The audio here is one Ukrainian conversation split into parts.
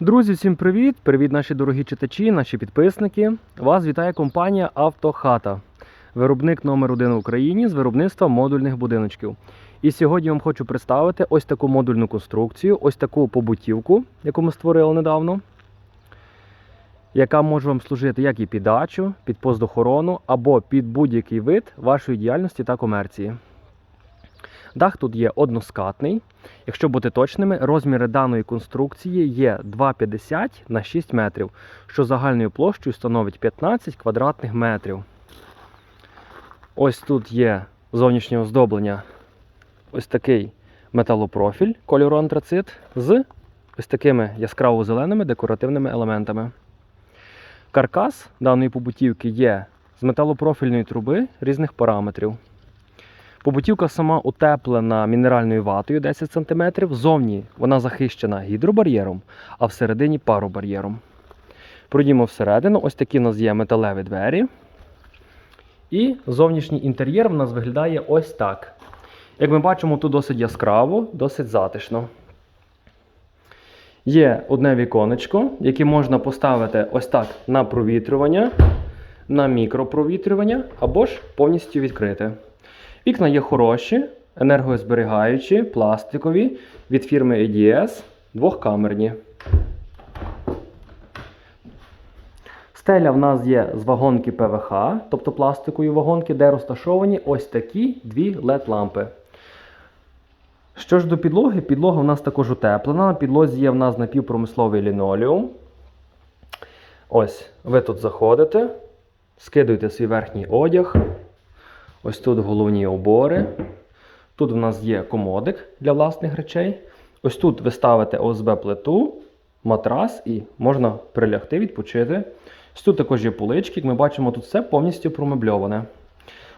Друзі, всім привіт! Привіт, наші дорогі читачі, наші підписники. Вас вітає компанія Автохата, виробник номер один в Україні з виробництва модульних будиночків. І сьогодні вам хочу представити ось таку модульну конструкцію, ось таку побутівку, яку ми створили недавно, яка може вам служити як і під дачу, під поздохорону або під будь-який вид вашої діяльності та комерції. Дах тут є односкатний. Якщо бути точними, розміри даної конструкції є 2,50 на 6 метрів, що загальною площею становить 15 квадратних метрів. Ось тут є зовнішнє оздоблення, ось такий металопрофіль кольору антрацит з ось такими яскраво-зеленими декоративними елементами. Каркас даної побутівки є з металопрофільної труби різних параметрів. Побутівка сама утеплена мінеральною ватою 10 см. Зовні вона захищена гідробар'єром, а всередині паробар'єром. Пройдімо всередину. Ось такі у нас є металеві двері. І зовнішній інтер'єр в нас виглядає ось так. Як ми бачимо, тут досить яскраво, досить затишно. Є одне віконечко, яке можна поставити ось так на провітрювання, на мікропровітрювання або ж повністю відкрити. Вікна є хороші, енергозберігаючі, пластикові від фірми EDS, двохкамерні. Стеля в нас є з вагонки ПВХ, тобто пластикової вагонки, де розташовані ось такі дві LED-лампи. Що ж до підлоги, підлога в нас також утеплена. На підлозі є в нас напівпромисловий лінолеум. Ось, ви тут заходите, скидуєте свій верхній одяг. Ось тут головні обори. Тут у нас є комодик для власних речей. Ось тут ви ставите ОСБ-плиту, матрас і можна прилягти, відпочити. Ось тут також є полички, як ми бачимо, тут все повністю промебльоване.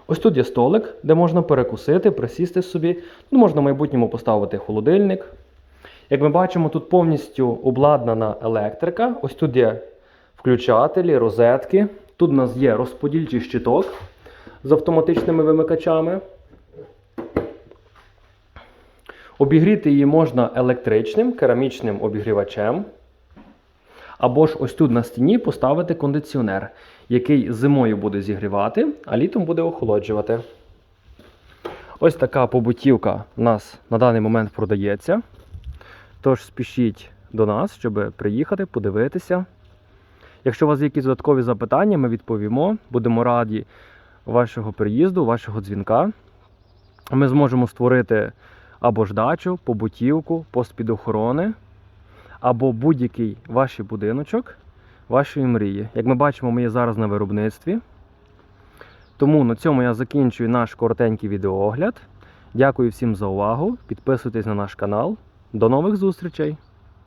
Ось тут є столик, де можна перекусити, присісти собі. Ну, можна в майбутньому поставити холодильник. Як ми бачимо, тут повністю обладнана електрика. Ось тут є включателі, розетки. Тут у нас є розподільчий щиток з автоматичними вимикачами. Обігріти її можна електричним керамічним обігрівачем. Або ж ось тут на стіні поставити кондиціонер, який зимою буде зігрівати, а літом буде охолоджувати. Ось така побутівка у нас на даний момент продається. Тож спішіть до нас, щоб приїхати, подивитися. Якщо у вас є якісь додаткові запитання, ми відповімо. Будемо раді вашого приїзду, вашого дзвінка. Ми зможемо створити або ж дачу, побутівку, пост під охорони, або будь-який ваш будиночок, вашої мрії. Як ми бачимо, ми є зараз на виробництві. Тому на цьому я закінчую наш коротенький відеоогляд. Дякую всім за увагу. Підписуйтесь на наш канал. До нових зустрічей!